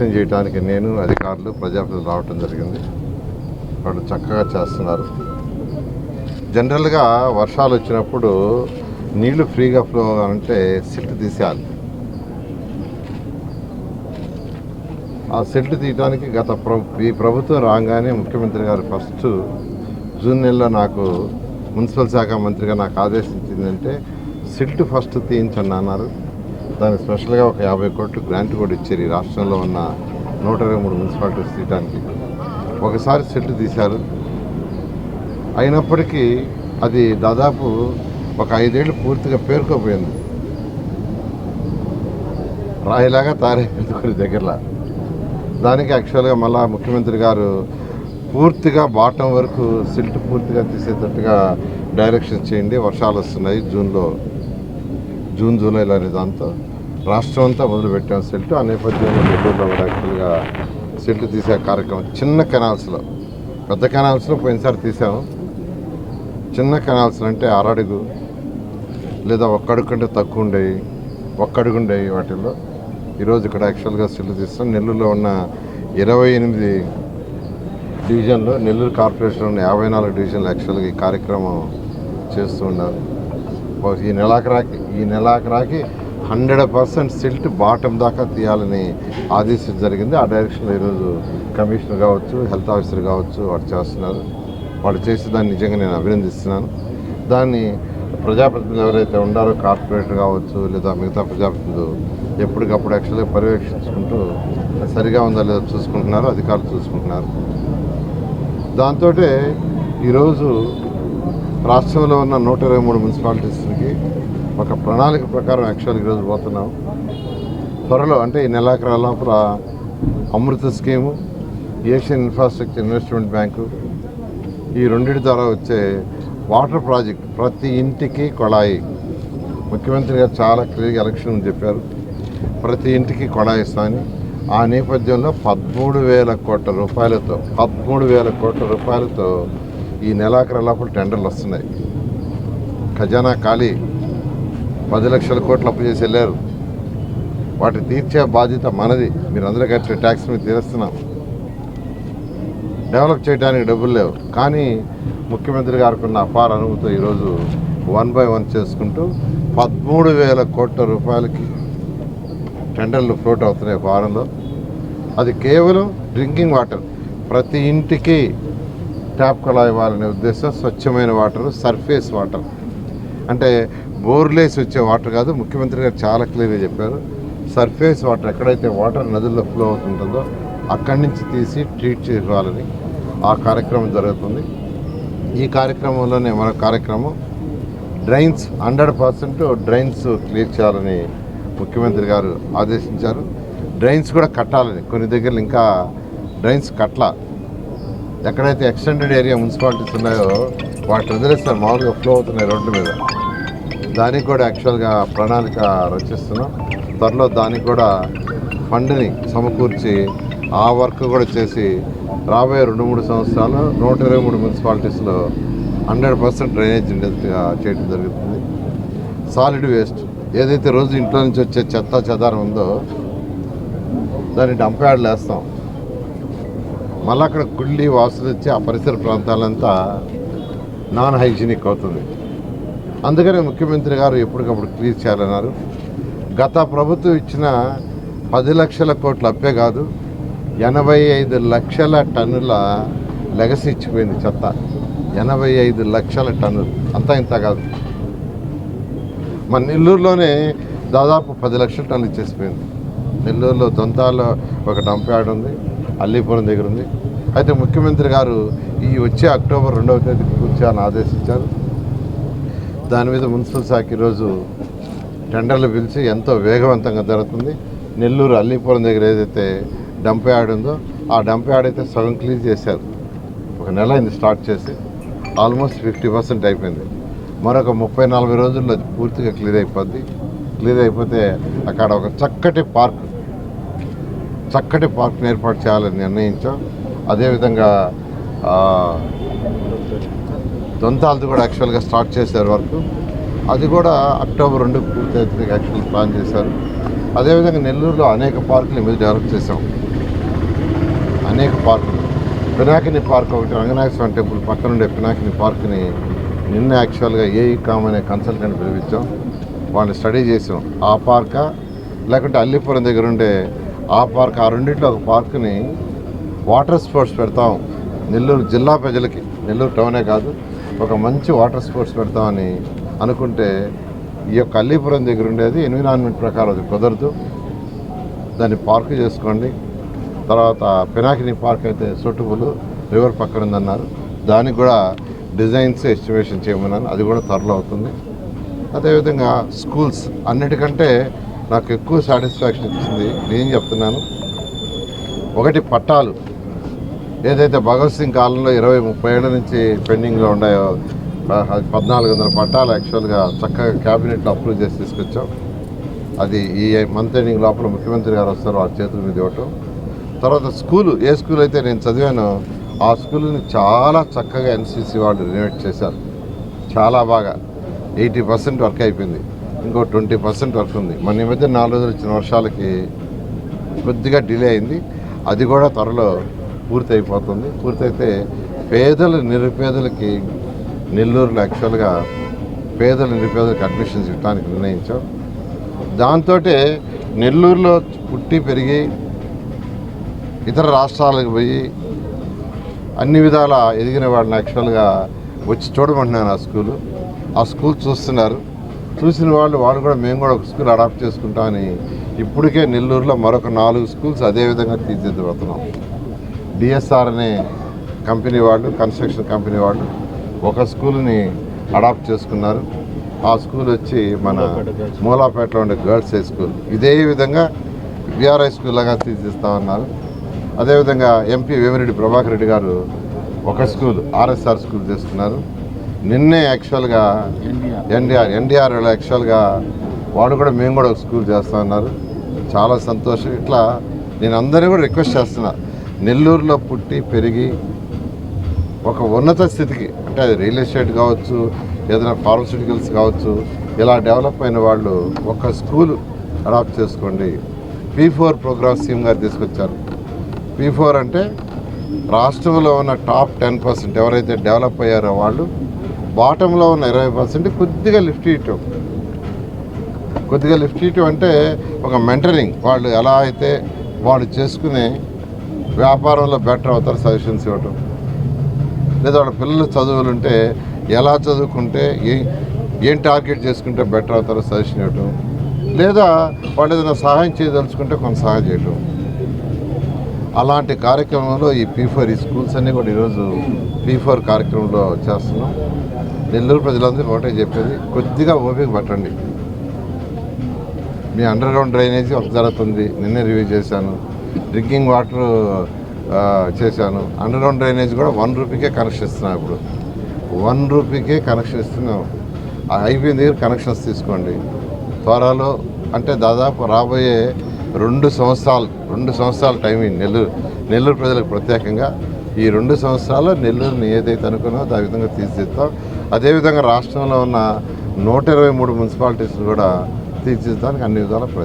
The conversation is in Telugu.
నిరీక్షణ చేయడానికి నేను అధికారులు ప్రజాప్రతినిధులు రావటం జరిగింది. వాళ్ళు చక్కగా చేస్తున్నారు. జనరల్గా వర్షాలు వచ్చినప్పుడు నీళ్ళు ఫ్రీగా ఫ్లో అంటే సిల్ట్ తీసేయాలి. ఆ సెట్ తీయడానికి గత ప్ర ఈ ప్రభుత్వం రాగానే ముఖ్యమంత్రి గారు ఫస్ట్ జూన్ నెలలో నాకు మున్సిపల్ శాఖ మంత్రిగా నాకు ఆదేశించిందంటే సిల్ట్ ఫస్ట్ తీయించండి అన్నారు. దానికి స్పెషల్గా ఒక యాభై కోట్లు గ్రాంట్ కూడా ఇచ్చారు ఈ రాష్ట్రంలో ఉన్న నూట ఇరవై మూడు మున్సిపాలిటీస్ తీయడానికి ఒకసారి సిల్ట్ తీశారు. అయినప్పటికీ అది దాదాపు ఒక ఐదేళ్ళు పూర్తిగా పేరుకోపోయింది. రాయిలాగా తయారైంది దగ్గరలో. దానికి యాక్చువల్గా మళ్ళా ముఖ్యమంత్రి గారు పూర్తిగా బాటం వరకు సిల్ట్ పూర్తిగా తీసేటట్టుగా డైరెక్షన్ చేయండి. వర్షాలు వస్తున్నాయి. జూన్లో జూన్ జూలైలో అనే దాంతో రాష్ట్రం అంతా మొదలుపెట్టాం సెల్ట్. ఆ నేపథ్యంలో నెల్లూరులో కూడా యాక్చువల్గా సెల్ట్ తీసే కార్యక్రమం చిన్న కెనాల్స్లో పెద్ద కెనాల్స్లో పోయినసారి తీసాము. చిన్న కెనాల్స్ అంటే అరడుగు లేదా ఒక్కడుగు కంటే తక్కువ ఉండేవి ఒక్కడుగు ఉండేవి వాటిల్లో. ఈరోజు ఇక్కడ యాక్చువల్గా సెల్ట్ తీస్తాం నెల్లూరులో ఉన్న ఇరవై ఎనిమిది డివిజన్లో నెల్లూరు కార్పొరేషన్ ఉన్న యాభై నాలుగు డివిజన్లు యాక్చువల్గా ఈ కార్యక్రమం చేస్తూ ఉన్నారు. ఈ నెలాఖరాకి ఈ నెలాఖరాకి హండ్రెడ్ పర్సెంట్ సిల్ట్ బాటం దాకా తీయాలని ఆదేశం జరిగింది. ఆ డైరెక్షన్లో ఈరోజు కమిషనర్ కావచ్చు హెల్త్ ఆఫీసర్ కావచ్చు వాడు చేస్తున్నారు. వాళ్ళు చేసి దాన్ని నిజంగా నేను అభినందిస్తున్నాను. దాన్ని ప్రజాప్రతినిధులు ఎవరైతే ఉండారో కార్పొరేటర్ కావచ్చు లేదా మిగతా ప్రజాప్రతినిధులు ఎప్పటికప్పుడు యాక్చువల్గా పర్యవేక్షించుకుంటూ సరిగా ఉందా లేదో చూసుకుంటున్నారు అధికారులు చూసుకుంటున్నారు. దాంతో ఈరోజు రాష్ట్రంలో ఉన్న నూట ఇరవై మూడు మున్సిపాలిటీస్కి ఒక ప్రణాళిక ప్రకారం యాక్చువల్గా ఈరోజు పోతున్నాం. త్వరలో అంటే ఈ నెలాఖరు లోపల Amrut scheme Asian infrastructure investment bank ఈ రెండింటి ద్వారా వచ్చే వాటర్ ప్రాజెక్ట్ ప్రతి ఇంటికి కొళాయి. ముఖ్యమంత్రి గారు చాలా క్లియర్గా ఎలక్షన్ చెప్పారు. ప్రతి ఇంటికి కొళాయి ఇస్తామని. ఆ నేపథ్యంలో పదమూడు వేల కోట్ల రూపాయలతో పదమూడు వేల కోట్ల రూపాయలతో ఈ నెలాఖరు లోపల టెండర్లు వస్తున్నాయి. ఖజానా ఖాళీ. పది లక్షల కోట్లు అప్పు చేసి వెళ్ళారు. వాటి తీర్చే బాధ్యత మనది. మీరు అందరూ కట్టే ట్యాక్స్ మీద తీరుస్తున్నాం. డెవలప్ చేయడానికి డబ్బులు లేవు. కానీ ముఖ్యమంత్రి గారికి ఉన్న అపార అనుభూతితో ఈరోజు వన్ బై వన్ చేసుకుంటూ పదమూడు వేల కోట్ల రూపాయలకి టెండర్లు ఫ్లోట్ అవుతున్నాయి వారంలో. అది కేవలం డ్రింకింగ్ వాటర్. ప్రతి ఇంటికి ట్యాప్ కళ ఇవ్వాలనే ఉద్దేశం స్వచ్ఛమైన వాటర్ సర్ఫేస్ వాటర్ అంటే బోర్లేసి వచ్చే వాటర్ కాదు ముఖ్యమంత్రి గారు చాలా క్లియర్గా చెప్పారు. సర్ఫేస్ వాటర్ ఎక్కడైతే వాటర్ నదుల్లో ఫ్లో అవుతుంటుందో అక్కడి నుంచి తీసి ట్రీట్ చేయాలని ఆ కార్యక్రమం జరుగుతుంది. ఈ కార్యక్రమంలోనే మన కార్యక్రమం drains hundred percent drains clear చేయాలని ముఖ్యమంత్రి గారు ఆదేశించారు. డ్రైన్స్ కూడా కట్టాలని కొన్ని దగ్గరలు ఇంకా డ్రైన్స్ కట్ల ఎక్కడైతే ఎక్స్టెండెడ్ ఏరియా మున్సిపాలిటీస్ ఉన్నాయో వాటి వదిలేస్తారు మామూలుగా ఫ్లో అవుతున్నాయి రోడ్ల మీద. దానికి కూడా యాక్చువల్గా ప్రణాళిక రచిస్తున్నాం. త్వరలో దానికి కూడా ఫండ్ని సమకూర్చి ఆ వర్క్ కూడా చేసి రాబోయే రెండు మూడు సంవత్సరాలు నూట ఇరవై మూడు మున్సిపాలిటీస్లో హండ్రెడ్ పర్సెంట్ డ్రైనేజ్ చేయడం జరుగుతుంది. సాలిడ్ వేస్ట్ ఏదైతే రోజు ఇంట్లో నుంచి వచ్చే చెత్త చెదారం ఉందో దాన్ని డంప్ యార్డ్లు వేస్తాం. మళ్ళీ అక్కడ గుళ్ళి వాసన వచ్చి ఆ పరిసర ప్రాంతాలంతా నాన్ హైజీనిక్ అవుతుంది. అందుకనే ముఖ్యమంత్రి గారు ఎప్పటికప్పుడు క్లియర్ చేయాలన్నారు. గత ప్రభుత్వం ఇచ్చిన పది లక్షల కోట్ల అప్పే కాదు ఎనభై ఐదు లక్షల టన్నుల లెగసి ఇచ్చిపోయింది చెత్త. ఎనభై ఐదు లక్షల టన్నులు. అంతా ఇంత కాదు. మన నెల్లూరులోనే దాదాపు పది లక్షల టన్నులు ఇచ్చేసిపోయింది. నెల్లూరులో దొంతాల్లో ఒక డంప్ యార్డ్ ఉంది అల్లీపురం దగ్గర ఉంది. అయితే ముఖ్యమంత్రి గారు ఈ వచ్చే అక్టోబర్ రెండవ తేదీ కూర్చొని ఆదేశించారు. దాని మీద మున్సిపల్ శాఖ ఈరోజు టెండర్లు పిలిచి ఎంతో వేగవంతంగా జరుగుతుంది. నెల్లూరు అల్లీపురం దగ్గర ఏదైతే డంప్ యార్డ్ ఉందో ఆ డంప్ యార్డ్ అయితే సగం క్లీన్ చేశారు. ఒక నెల అయింది స్టార్ట్ చేసి. ఆల్మోస్ట్ ఫిఫ్టీ పర్సెంట్ అయిపోయింది. మరొక ముప్పై నలభై రోజుల్లో పూర్తిగా క్లియర్ అయిపోద్ది. క్లియర్ అయిపోతే అక్కడ ఒక చక్కటి పార్క్ చక్కటి పార్క్ని ఏర్పాటు చేయాలని నిర్ణయించాం. అదేవిధంగా ఆ, దొంతాలది కూడా యాక్చువల్గా స్టార్ట్ చేశారు వర్క్. అది కూడా అక్టోబర్ రెండు పూర్తి యాక్చువల్ ప్లాన్ చేశారు. అదేవిధంగా నెల్లూరులో అనేక పార్కులు మీద డెవలప్ చేసాం అనేక పార్కులు. పినాకిని పార్క్ ఒకటి రంగనాథ స్వామి టెంపుల్ పక్కన ఉండే పినాకిని పార్క్ని నిన్న యాక్చువల్గా ఏఈ కామ్ అనే కన్సల్టెంట్ పిలిపించాం. వాళ్ళని స్టడీ చేసాం ఆ పార్కా లేకుంటే అల్లిపురం దగ్గర ఉండే ఆ పార్క్ ఆ రెండింటిలో ఒక పార్క్ని వాటర్ స్పోర్ట్స్ పెడతాం. నెల్లూరు జిల్లా ప్రజలకి. నెల్లూరు టౌనే కాదు. ఒక మంచి వాటర్ స్పోర్ట్స్ పెడతామని అనుకుంటే ఈ యొక్క అల్లీపురం దగ్గర ఉండేది ఎన్విరాన్మెంట్ ప్రకారం అది కుదరదు. దాన్ని పార్క్ చేసుకోండి. తర్వాత పినాకిని పార్క్ అయితే సూటబుల్. రివర్ పక్కన ఉందన్నారు. దానికి కూడా డిజైన్స్ ఎస్టిమేషన్ చేయమన్నాను. అది కూడా త్వరలో అవుతుంది. అదేవిధంగా స్కూల్స్ అన్నిటికంటే నాకు ఎక్కువ సాటిస్ఫాక్షన్ ఇచ్చింది నేను చెప్తున్నాను. ఒకటి పట్టాలు. ఏదైతే భగత్ సింగ్ కాలంలో ఇరవై ముప్పై ఏళ్ళ నుంచి పెండింగ్లో ఉన్నాయో పద్నాలుగు వందల పట్టాలు యాక్చువల్గా చక్కగా క్యాబినెట్లో అప్రూవ్ చేసి తీసుకొచ్చాం. అది ఈ మంత్ ఎండింగ్ లోపల ముఖ్యమంత్రి గారు వస్తారు వాళ్ళ చేతుల మీద ఇవ్వటం తర్వాత స్కూలు ఏ స్కూల్ అయితే నేను చదివానో ఆ స్కూల్ని చాలా చక్కగా ఎన్సీసీ వాళ్ళు రినోవేట్ చేశారు. చాలా బాగా. ఎయిటీ పర్సెంట్ వర్క్ అయిపోయింది. ఇంకో ట్వంటీ పర్సెంట్ వర్క్ ఉంది. మన ఈ మధ్య నాలుగు రోజులు వచ్చిన వర్షాలకి కొద్దిగా డిలే అయింది. అది కూడా త్వరలో పూర్తి అయిపోతుంది పూర్తయితే పేదల నిరుపేదలకి నెల్లూరులో యాక్చువల్గా పేదల నిరుపేదలకు అడ్మిషన్స్ ఇవ్వడానికి నిర్ణయించాం. దాంతో నెల్లూరులో పుట్టి పెరిగి ఇతర రాష్ట్రాలకు పోయి అన్ని విధాల ఎదిగిన వాళ్ళని యాక్చువల్గా వచ్చి చూడమంటున్నాను ఆ స్కూలు. ఆ స్కూల్ చూస్తున్నారు. చూసిన వాళ్ళు వాళ్ళు కూడా మేము కూడా ఒక స్కూల్ అడాప్ట్ చేసుకుంటామని ఇప్పటికే నెల్లూరులో మరొక నాలుగు స్కూల్స్ అదే విధంగా తీర్చిదిద్దుతున్నాం. డిఎస్ఆర్ అనే కంపెనీ వాళ్ళు కన్స్ట్రక్షన్ కంపెనీ వాళ్ళు ఒక స్కూల్ని అడాప్ట్ చేసుకున్నారు. ఆ స్కూల్ వచ్చి మన మూలాపేటలో ఉండే గర్ల్స్ హై స్కూల్. ఇదే విధంగా విఆర్ఐ స్కూల్ లాగా తీర్చిస్తామన్నారు అదేవిధంగా ఎంపీ వేమిరెడ్డి ప్రభాకర్ రెడ్డి గారు ఒక స్కూల్ ఆర్ఎస్ఆర్ స్కూల్ చేసుకున్నారు నిన్నే యాక్చువల్గా ఎన్డీఆర్ ఎన్డీఆర్ యాక్చువల్గా వాడు కూడా మేము కూడా ఒక స్కూల్ చేస్తా ఉన్నారు. చాలా సంతోషం. ఇట్లా నేను అందరినీ కూడా రిక్వెస్ట్ చేస్తున్నా. నెల్లూరులో పుట్టి పెరిగి ఒక ఉన్నత స్థితికి అంటే అది రియల్ ఎస్టేట్ కావచ్చు ఏదైనా ఫార్మస్యూటికల్స్ కావచ్చు ఇలా డెవలప్ అయిన వాళ్ళు ఒక స్కూల్ అడాప్ట్ చేసుకోండి. పీ ఫోర్ ప్రోగ్రామ్ సీఎం గారు తీసుకొచ్చారు. పీ ఫోర్ అంటే రాష్ట్రంలో ఉన్న టాప్ టెన్ పర్సెంట్ ఎవరైతే డెవలప్ అయ్యారో వాళ్ళు బాటంలో ఉన్న ఇరవై పర్సెంట్ కొద్దిగా లిఫ్ట్ ఇవ్వటం కొద్దిగా లిఫ్ట్ ఇవ్వటం అంటే ఒక మెంటరింగ్ వాళ్ళు ఎలా అయితే వాళ్ళు చేసుకునే వ్యాపారంలో బెటర్ అవుతారు సజెషన్స్ ఇవ్వటం. లేదా వాళ్ళ పిల్లలు చదువులు ఉంటే ఎలా చదువుకుంటే ఏ ఏం టార్గెట్ చేసుకుంటే బెటర్ అవుతారో సజెషన్ ఇవ్వటం. లేదా వాళ్ళు ఏదైనా సహాయం చేయదలుచుకుంటే కొంత సహాయం చేయటం. అలాంటి కార్యక్రమంలో ఈ పీ ఫోర్ ఈ స్కూల్స్ అన్నీ కూడా ఈరోజు పీ ఫోర్ కార్యక్రమంలో చేస్తున్నాం. నెల్లూరు ప్రజలందరికీ ఒకటే చెప్పేది కొద్దిగా ఓపిక పట్టండి. మీ అండర్ గ్రౌండ్ డ్రైనేజీ ఒక జరుగుతుంది నిన్నే రివ్యూ చేశాను. డ్రింకింగ్ వాటర్ చేశాను. అండర్ గ్రౌండ్ డ్రైనేజ్ కూడా వన్ రూపీకే కనెక్షన్ ఇస్తున్నాం ఇప్పుడు. వన్ రూపీకే కనెక్షన్ ఇస్తున్నాం ఆ అయిపోయిన దగ్గర కనెక్షన్స్ తీసుకోండి. త్వరలో అంటే దాదాపు రాబోయే రెండు సంవత్సరాలు రెండు సంవత్సరాల టైం నెల్లూరు నెల్లూరు ప్రజలకు ప్రత్యేకంగా ఈ రెండు సంవత్సరాలు నెల్లూరుని ఏదైతే అనుకున్నా ఆ విధంగా తీర్చిదిద్దాం. అదేవిధంగా రాష్ట్రంలో ఉన్న నూట ఇరవై మూడు మున్సిపాలిటీస్ కూడా తీర్చిదిద్దడానికి అన్ని విధాల